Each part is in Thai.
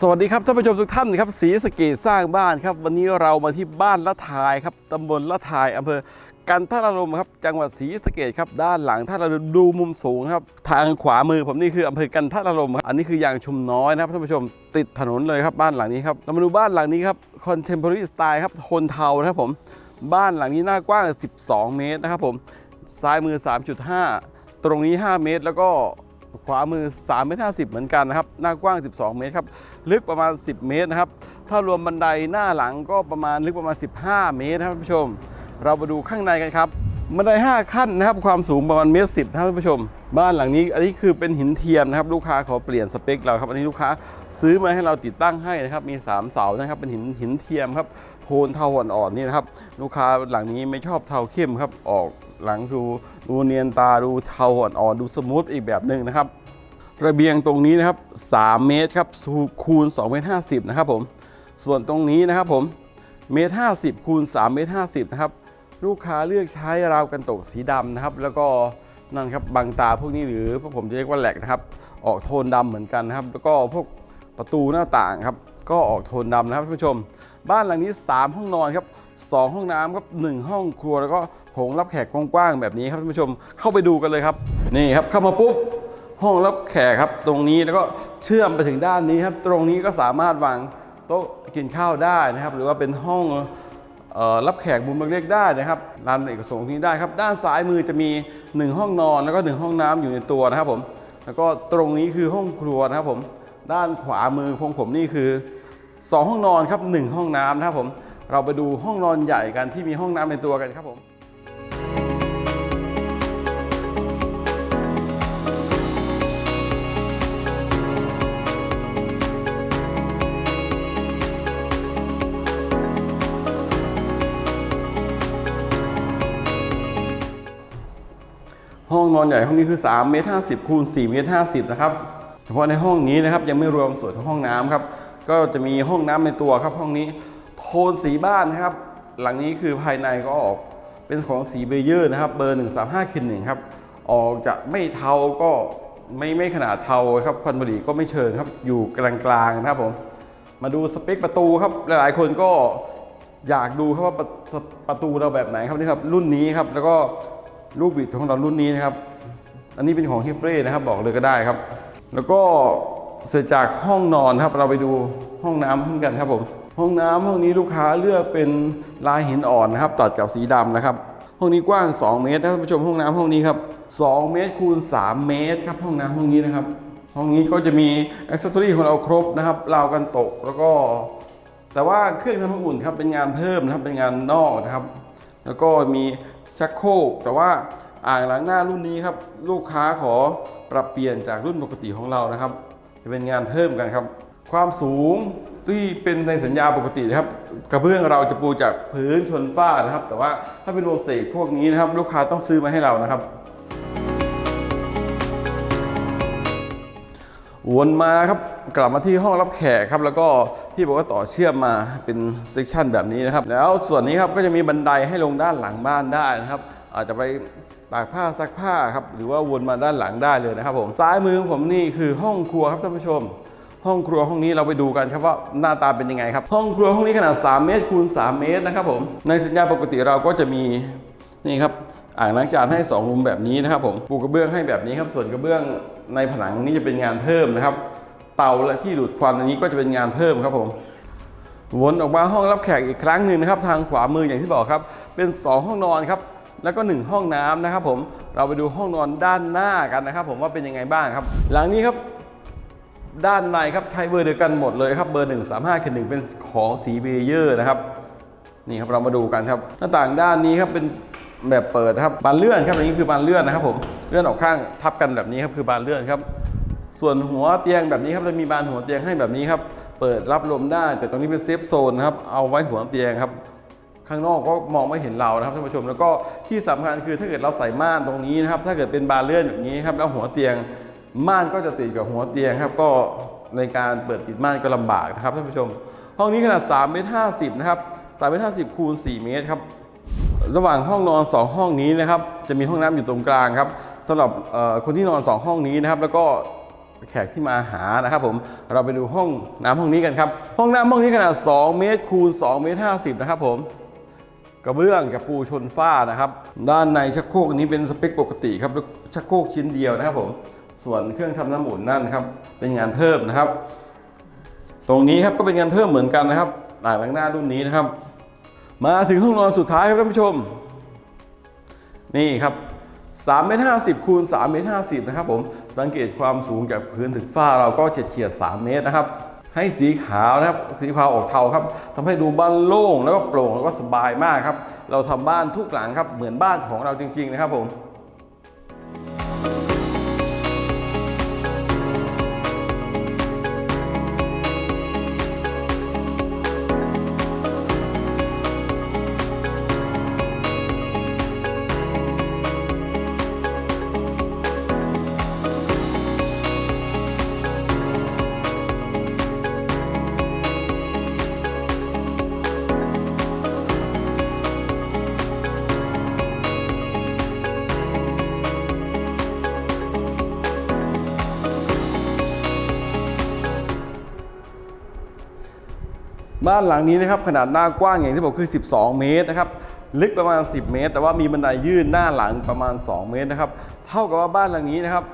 สวัสดีครับท่านผู้ชมทุกท่านครับสีสเกตสร้างบ้านครับ วันนี้เรามาที่บ้านละทายครับตำบลละทายอำเภอกันทรารมครับจังหวัดศรีสะเกดครับด้านหลังถ้าเราดูมุมสูงครับทางขวามือผมนี่คืออำเภอกันทรารมครับอันนี้คือยางชุมน้อยนะครับท่านผู้ชมติดถนนเลยครับบ้านหลังนี้ครับเรามาดูบ้านหลังนี้ครับคอนเทมพอรี่สไตล์ครับโทนเทานะครับผมบ้านหลังนี้หน้ากว้าง 12 เมตรนะครับผมซ้ายมือ 3.5 ตรงนี้ 5 เมตร แล้วก็ ขวามือ3เมตร50 เหมือนกันนะครับ หน้ากว้าง 12 เมตรครับ ลึกประมาณ 10 เมตรนะครับ ถ้ารวมบันไดหน้าหลังก็ประมาณลึกประมาณ 15 เมตรนะครับท่านผู้ชม เรามาดูข้างในกันครับ บันได 5 ขั้นนะครับ ความสูงประมาณเมตรสินะครับท่านผู้ชม บ้านหลังนี้ อันนี้คือเป็นหินเทียมนะครับ ลูกค้าขอเปลี่ยนสเปคเราครับ อันนี้ลูกค้า ซื้อมาให้เราติดตั้งให้นะครับมี 3 เสานะครับเป็นหินหินเทียมครับโทนเทาอ่อนๆนี่นะครับลูกค้าหลังนี้ไม่ชอบเทาเข้มครับออกหลังดูดูเนียนตาดูเทาอ่อนๆดูสมูทอีกแบบหนึ่งนะครับ ระเบียงตรงนี้นะครับ 3 เมตรครับสูคูณ2เมตร50นะครับผมส่วนตรงนี้นะครับผมเมตร50คูณ3เมตร50นะครับลูกค้าเลือกใช้ราวกันตกสีดำนะครับ แล้วก็นั่นครับบางตาพวกนี้หรือพวกผมจะเรียกว่าแหลกนะครับ ออกโทนดำเหมือนกันนะครับ แล้วก็พวก ประตูหน้าต่างครับ ก็ออกโทนดำนะครับท่านผู้ชม บ้านหลังนี้ 3 ห้องนอนครับ 2 ห้องน้ำครับ 1 ห้องครัวแล้วก็โถงรับแขกกว้างๆแบบนี้ครับท่านผู้ชม เข้าไปดูกันเลยครับ นี่ครับเข้ามาปุ๊บห้องรับแขกครับ ตรงนี้แล้วก็เชื่อมไปถึงด้านนี้ครับ ตรงนี้ก็สามารถวางโต๊ะกินข้าวได้นะครับ หรือว่าเป็นห้องรับแขกมุมเล็กๆได้นะครับลานเอกสงฆ์ที่ได้ครับ ด้านซ้ายมือจะมี 1 ห้องนอนแล้วก็ 1 ห้องน้ำอยู่ในตัวนะครับผม แล้วก็ตรงนี้คือห้องครัวนะครับผม ด้านขวามือของผมนี่คือ 2 ห้องนอนครับ 1 ห้องน้ำนะครับผม เราไปดูห้องนอนใหญ่กันที่มีห้องน้ำในตัวกันครับผมห้องนอนใหญ่ห้องนี้คือ 3 เมตร 50 คูณ 4 เมตร 50 นะครับ เฉพาะในห้องนี้นะครับยังไม่รวมส่วนของห้องน้ำครับก็จะมีห้องน้ำในตัวครับ ห้องนี้โทนสีบ้านนะครับ หลังนี้คือภายในก็ออกเป็นของสีเบเยอร์นะครับ เบอร์ 135คินหนึ่งครับ ออกจะไม่เทาก็ไม่ไม่ขนาดเทาครับควันบุหรี่ก็ไม่เชิงครับ อยู่กลางๆนะครับผม มาดูสเปคประตูครับ หลายๆคนก็อยากดูครับว่าประประตูเราแบบไหนครับนี่ครับรุ่นนี้ครับ แล้วก็ลูกบิดของเรารุ่นนี้นะครับ อันนี้เป็นของฮิฟเฟ่นะครับบอกเลยก็ได้ครับ แล้วก็เสร็จจากห้องนอนครับเราไปดูห้องน้ำห้องกันครับผมห้องน้ำห้องนี้ลูกค้าเลือกเป็นลายหินอ่อนนะครับ ตัดกับสีดำนะครับ ห้องนี้กว้าง 2 เมตรท่านผู้ชมห้องน้ำห้องนี้ครับ2เมตรคูณ 3 เมตรครับห้องน้ำห้องนี้นะครับ ห้องนี้ก็จะมีอ็อกซ์ตรีของเราครบนะครับราวกันตกแล้วก็ แต่ว่าเครื่องทำน้ำอุ่นครับเป็นงานเพิ่มนะครับเป็นงานนอกนะครับ แล้วก็มีชักโครกแต่ว่าอ่างล้างหน้ารุ่นนี้ครับลูกค้าขอ ปรับเปลี่ยนจากรุ่นปกติของเรานะครับ จะเป็นงานเพิ่มกันครับ ความสูงที่เป็นในสัญญาปกตินะครับ กระเบื้องเราจะปูจากพื้นชนฝ้านะครับ แต่ว่าถ้าเป็นโลเซกพวกนี้นะครับ ลูกค้าต้องซื้อมาให้เรานะครับวนมาครับกลับมาที่ห้องรับแขกครับ แล้วก็ที่บอกว่าต่อเชื่อมมาเป็นเซกชันแบบนี้นะครับ แล้วส่วนนี้ครับก็จะมีบันไดให้ลงด้านหลังบ้านได้นะครับ อาจจะไปตากผ้าซักผ้าครับหรือว่าวนมาด้านหลังได้เลยนะครับผมซ้ายมือของผมนี่คือห้องครัวครับท่านผู้ชม ห้องครัวห้องนี้เราไปดูกันครับว่าหน้าตาเป็นยังไงครับ ห้องครัวห้องนี้ขนาด 3 เมตรคูณ3เมตรนะครับผมในสัญญาปกติเราก็จะมีนี่ครับอ่างล้างจานให้2มุมแบบนี้นะครับผมปูกระเบื้องให้แบบนี้ครับส่วนกระเบื้องในผนังนี้จะเป็นงานเพิ่มนะครับ เตาและที่ดูดควันอันนี้ก็จะเป็นงานเพิ่มครับผมวนออกมาห้องรับแขกอีกครั้งหนึ่งนะครับ ทางขวามืออย่างที่บอกครับ เป็น 2 ห้องนอนครับ แล้วก็ 1 ห้องน้ำนะครับผมเราไปดูห้องนอนด้านหน้ากันนะครับ ผมว่าเป็นยังไงบ้างครับ หลังนี้ครับด้านในครับใช้เบอร์เดียวกันหมดเลยครับเบอร์135คือหนึ่งเป็นของสีเบเยอร์นะครับนี่ครับเรามาดูกันครับหน้าต่างด้านนี้ครับเป็นแบบเปิดครับบานเลื่อนครับอันนี้คือบานเลื่อนนะครับผมเลื่อนออกข้างทับกันแบบนี้ครับคือบานเลื่อนครับ ส่วนหัวเตียงแบบนี้ครับเรามีบานหัวเตียงให้แบบนี้ครับเปิดรับลมได้ แต่ตรงนี้เป็นเซฟโซนนะครับเอาไว้หัวเตียงครับ ข้างนอกก็มองไม่เห็นเรานะครับท่านผู้ชม แล้วก็ที่สำคัญคือถ้าเกิดเราใส่ม่านตรงนี้นะครับ ถ้าเกิดเป็นบานเลื่อนแบบนี้ครับแล้วหัวเตียงม่านก็จะติดกับหัวเตียงครับก็ในการเปิดปิดม่านก็ลำบากนะครับท่านผู้ชม ห้องนี้ขนาด3เมตร50นะครับ3เมตร50คูณ4เมตรครับระหว่างห้องนอน 2 ห้องนี้นะครับจะมีห้องน้ำอยู่ตรงกลางครับสำหรับคนที่นอน 2 ห้องนี้นะครับ แล้วก็แขกที่มาหานะครับผมเราไปดูห้องน้ำห้องนี้กันครับ ห้องน้ำห้องนี้ขนาด 2 เมตรคูณ2เมตร50นะครับผม กระเบื้องกับปูชนฝ้านะครับ ด้านในชักโครกนนี้เป็นสเปคปกติครับชักโครกชิ้นเดียวนะครับผมส่วนเครื่องทำน้ำหมุนนั่นครับเป็นงานเพิ่มนะครับ ตรงนี้ครับก็เป็นงานเพิ่มเหมือนกันนะครับอ่างล้างหน้ารุ่นนี้นะครับ มาถึงห้องนอนสุดท้ายครับท่านผู้ชม นี่ครับ3เมตร50คูณ3เมตร50นะครับผมสังเกตความสูงจากพื้นถึงฝ้าเราก็เฉียดเฉียด3เมตรนะครับ ให้สีขาวนะครับสีขาวออกเทาครับทำให้ดูบ้านโล่งแล้วก็โปร่งแล้วก็สบายมากครับ เราทำบ้านทุกหลังครับเหมือนบ้านของเราจริง ๆ นะครับผม บ้านหลังนี้นะครับขนาดหน้ากว้างอย่างที่บอกคือ 12 เมตรนะครับลึกประมาณ 10 เมตร แต่ว่ามีบันไดยื่นหน้าหลังประมาณ 2 เมตรนะครับเท่ากับว่าบ้านหลังนี้นะครับ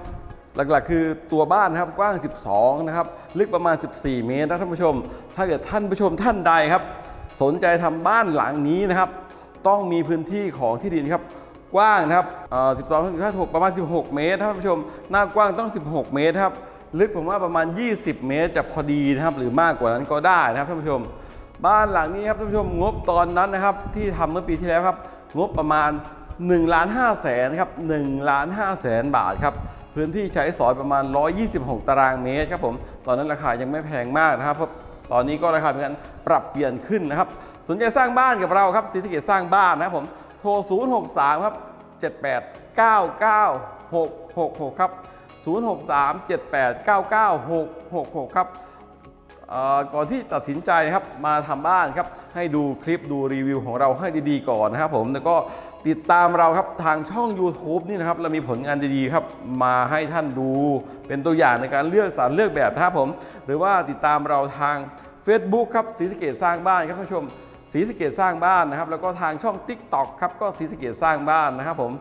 หลักๆ คือตัวบ้านนะครับกว้าง 12 นะครับ ลึกประมาณ 14 เมตรนะท่านผู้ชม ถ้าเกิดท่านผู้ชมท่านใดครับ สนใจทำบ้านหลังนี้นะครับ ต้องมีพื้นที่ของที่ดินครับ กว้างนะครับ12 15 6ประมาณ 16 เมตรท่านผู้ชม หน้ากว้างต้อง 16 เมตรครับ ลึกผมว่าประมาณ 20 เมตรจะพอดีนะครับ หรือมากกว่านั้นก็ได้นะครับท่านผู้ชม บ้านหลังนี้ครับท่านผู้ชมงบตอนนั้นนะครับ ที่ทำเมื่อปีที่แล้วครับ งบประมาณ1ล้าน5แสนครับ1ล้าน5แสนบาทครับพื้นที่ใช้สอยประมาณ 126 ตารางเมตรครับผมตอนนั้นราคายังไม่แพงมากนะครับเพราะตอนนี้ก็ราคาเป็นการปรับเปลี่ยนขึ้นนะครับสนใจสร้างบ้านกับเราครับสีสะเกตสร้างบ้านนะครับผมโทร 063 ครับ 78 99 666 ครับ 063 78 99 666 ครับก่อนที่ตัดสินใจนะครับมาทำบ้านครับให้ดูคลิปดูรีวิวของเราให้ดีๆก่อนนะครับผมแล้วก็ติดตามเราครับทางช่อง YouTube นี่นะครับเรามีผลงานดีๆครับมาให้ท่านดูเป็นตัวอย่างในการเลือกสรรเลือกแบบนะครับผม หรือว่าติดตามเราทาง Facebook ครับศรีสเกดสร้างบ้านครับท่านผู้ชมศรีสเกดสร้างบ้านนะครับ แล้วก็ทางช่อง TikTok ครับก็ศรีสเกดสร้างบ้านนะครับผม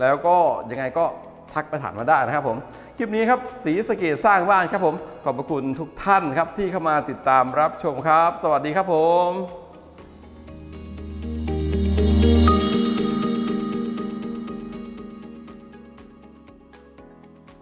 แล้วก็ยังไงก็ ทักไปถามมาได้นะครับผมคลิปนี้ครับสีสเกตสร้างบ้านครับผม ขอบพระคุณทุกท่านครับที่เข้ามาติดตามรับชมครับ สวัสดีครับผม